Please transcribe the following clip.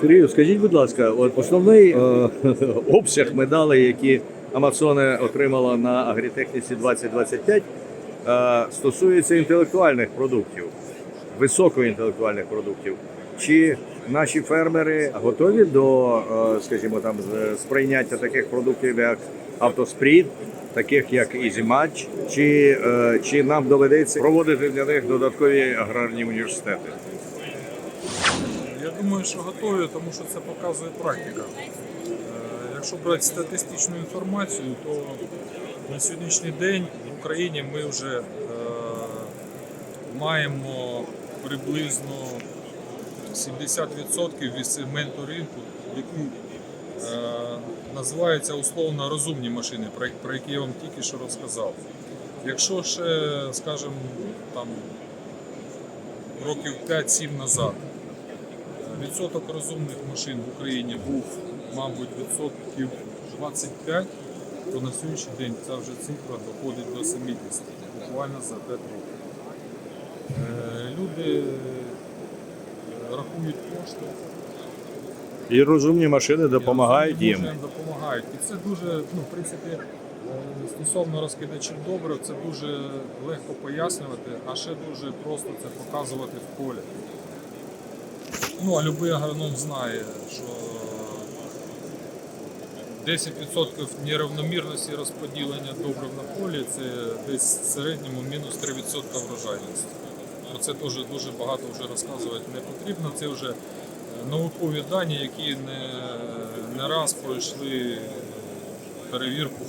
Сергію, скажіть, будь ласка, от основний е, обсяг медалей, які Амазоне отримала на агрітехніці 2025, е, стосується інтелектуальних продуктів, високоінтелектуальних продуктів. Чи наші фермери готові до, е, скажімо, там сприйняття таких продуктів, як автоспрід, таких як EasyMatch, чи, е, чи нам доведеться проводити для них додаткові аграрні університети? Я думаю, що готові, тому що це показує практика. Е, Якщо брати статистичну інформацію, то на сьогоднішній день в Україні ми вже е, маємо приблизно 70% від сегменту ринку, який е, називається условно розумні машини, про, які я вам тільки що розказав. Якщо ще, скажімо, там років 5-7 назад Відсоток розумних машин в Україні був, мабуть, відсотків 25, то на сьогоднішній день ця вже цифра доходить до 70, буквально за 5 років. Е, Люди е, рахують кошти. І розумні машини допомагають їм. Допомагають. І це дуже, ну, в принципі, е, стосовно розкидачів добрив, це дуже легко пояснювати, а ще дуже просто це показувати в полі. Ну, а будь-який агроном знає, що 10% нерівномірності розподілення добрив на полі це десь в середньому мінус 3% врожайності. Про це дуже, дуже багато вже розказувати не потрібно. Це вже е, наукові дані, які не, не раз пройшли перевірку.